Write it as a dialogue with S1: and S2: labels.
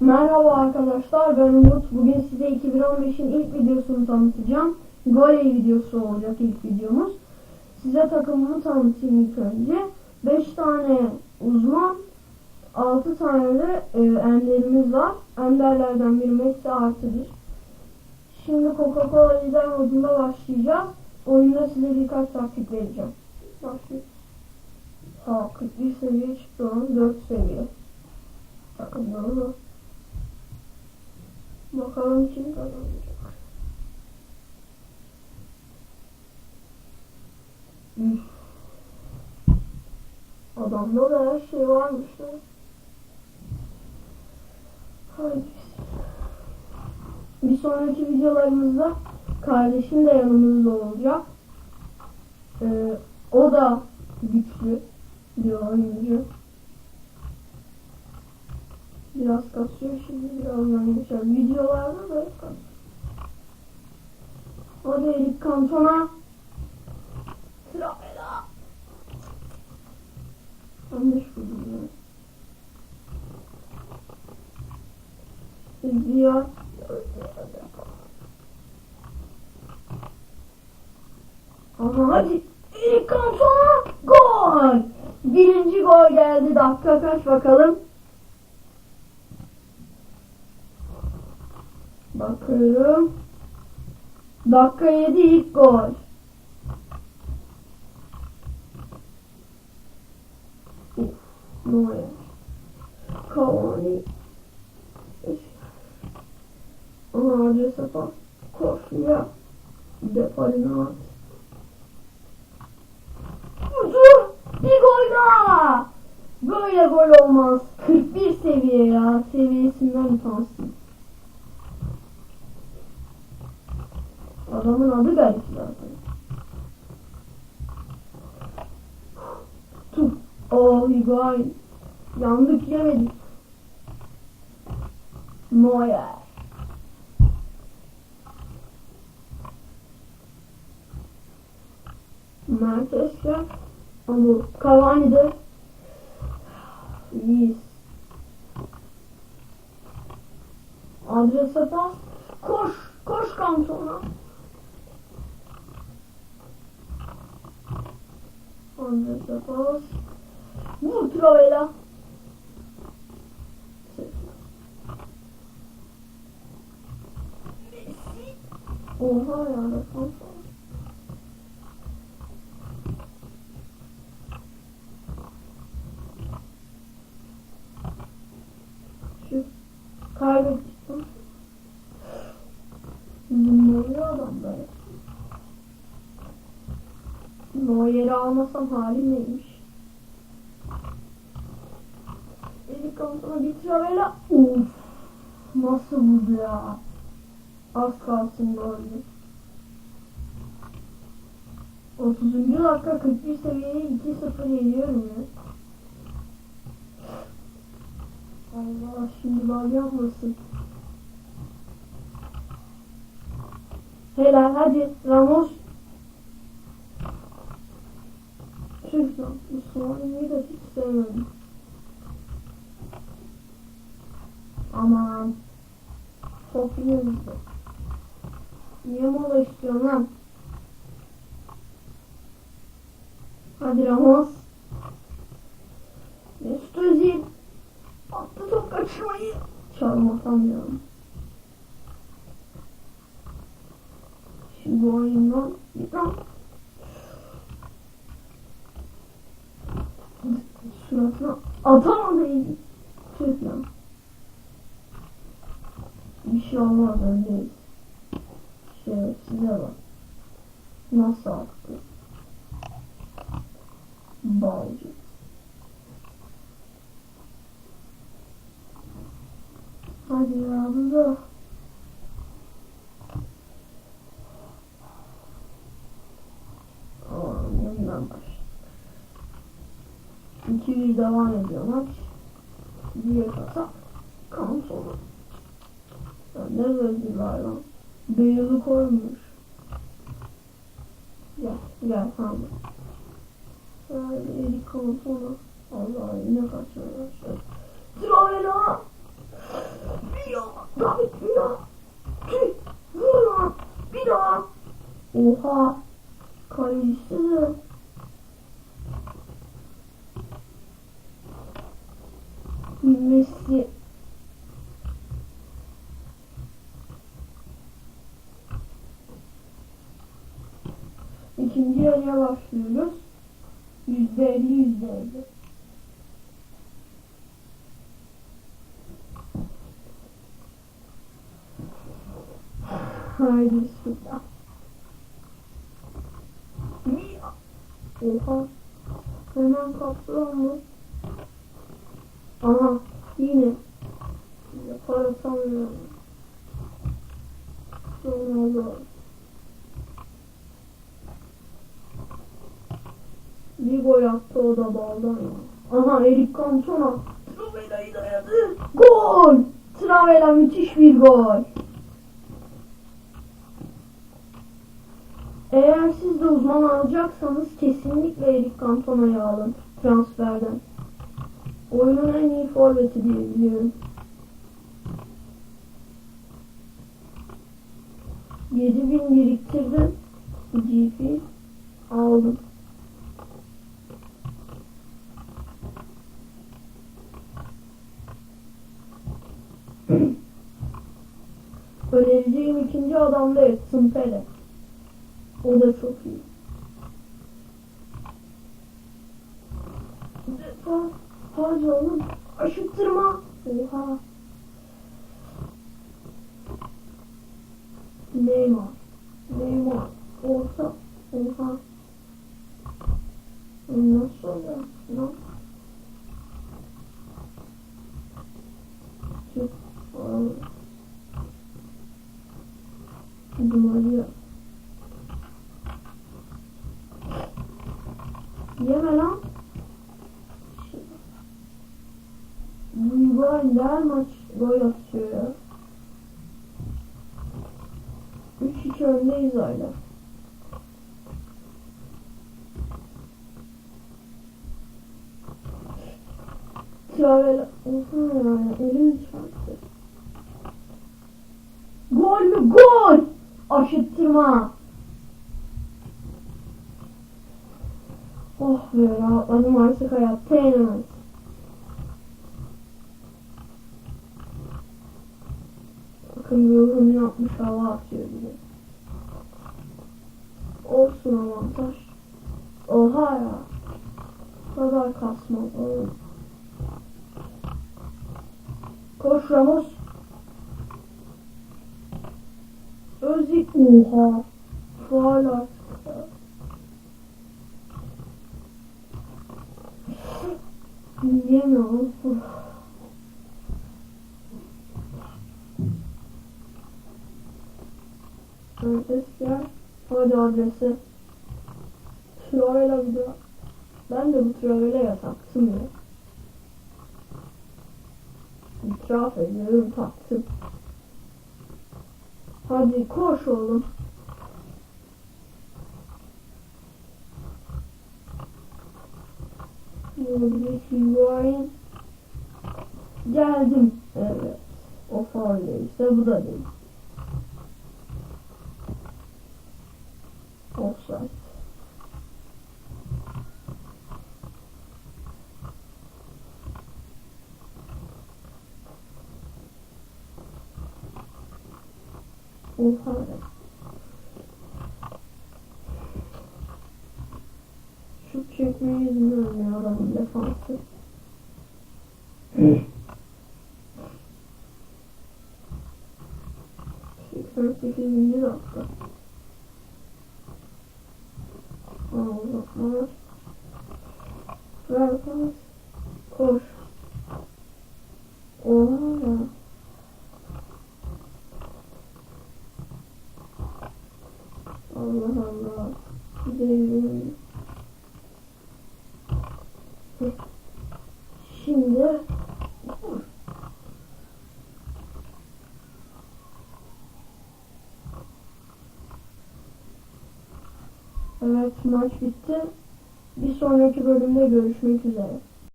S1: Merhaba arkadaşlar ben Umut. Bugün size 2015'in ilk videosunu tanıtacağım. Goley videosu olacak ilk videomuz. Size takımımı tanıtayım ilk önce. 5 tane uzman, 6 tane de e, enderimiz var. Enderlerden biri Messi artı bir. Şimdi Coca-Cola lider modunda başlayacağız. Oyunda size birkaç taktik vereceğim. Başlayalım. Ha 41 seviye çıktı lan 4 seviye. Da. Bakalım kim kazanacak. Adamda da her şey varmış ya. Haydi. Bir sonraki videolarımızda kardeşim de yanımızda olacak. Ee, o da güçlü bir oyuncu. Biraz kasıyor şimdi birazdan geçer. Videolarda da kasıyor. Hadi Erik Kanton'a. Trapela. Yanlış buldum ya. İzliyor. Ama hadi Erik Kanton'a gol. Birinci gol geldi. Dakika kaç bakalım. Bakıyorum. Dakika 7 ilk gol. Neuer. Cavani. Adrese bak. Koşuya. At. Vurdu. Bir gol daha. Böyle gol olmaz. 41 seviye ya. Seviyesinden utansın. Adamın adı garip zaten. Tuf. Oh Higuain. Yandık yemedik. Neuer. Mertes'le ama Cavani'de iyiyiz. Adrese pas. Koş. Koş kantona. Pas. Vur Travela. Oha ya. defans var. Şu kaybettim. Zımbalıyor adam böyle. Neuer'i almasam halim neymiş? Elik kantona bir travela. Uf. Nasıl vurdu ya? Az kalsın goldü. 30. dakika 41 seviyeyi 2-0 yeniyorum ya. Allah şimdi bal yapmasın. Helal hadi Ramos. Lan bu Suami'yi de hiç sevmedim. Aman. Çok oldu. Niye mola istiyorsun lan? Hadi Ramos. Mesut Özil. Attı top kaçırmayı. Çalmasam ya. Şimdi bu oyundan bir daha suratına atamadı lan. Bir şey olmaz öndeyiz. Şey size bak. Nasıl attı? Balcı. Hadi ya 200 devam ediyor maç. Bir kasa kan sonu. Yani ne verdiler lan? Beyazı koymuş. Gel, gel tamam. Yani Erik kan sonu. Allah yine kaçıyorlar. Şöyle. İkinci yarıya başlıyoruz. Yüzde elli, yüzde elli. Haydi bismillah. Oha. Hemen kaptıran mı? Aha. Yine. Yapar atamıyorum. Ronaldo. Bir gol attı o da bağdan ya. Aha Erik Cantona. Travela'yı dayadı. Gol! Travela müthiş bir gol. Eğer siz de uzman alacaksanız kesinlikle Erik Cantona'yı alın transferden. Oyunun en iyi forveti diye biliyorum. Yedi bin biriktirdim. GP aldım. Önereceğim ikinci adam da Edson Pele. O da çok iyi. Ha, hadi oğlum. Aşıttırma. Oha. Neymar. Neymar. Orta. Oha. Nasıl oluyor? Lan. Çık. Aa. Di Maria. Yeme lan. Bu İbrahim her maç gol atıyor ya. 3-2 öndeyiz hala. Travela. Oha ya elim çarptı. Gol mü? Gol! Aşıttırma. Oh be rahatladım artık hayatta yenemez. Bakın yorum yapmış hava atıyor bile. Olsun avantaj. Oha ya. Bu kadar kasma. oğlum. Koş Ramos. Özil. Oha. Faal artık ya. Yemiyorum. Adres gel. Hadi adresi. Travela bir. Ben de bu Travela'ya taktım ya. İtiraf ediyorum taktım. Hadi koş oğlum. Geldim. Evet. O faul işte bu da değil. Oha. Şut çekmeyi bilmiyorum ya adamın defansı. Seksen sekizinci dakika. Aa uzatmalar. Ver pas. Koş. Oha ya. Allah Allah. Bir de yürüyorum. Şimdi Evet maç bitti. Bir sonraki bölümde görüşmek üzere.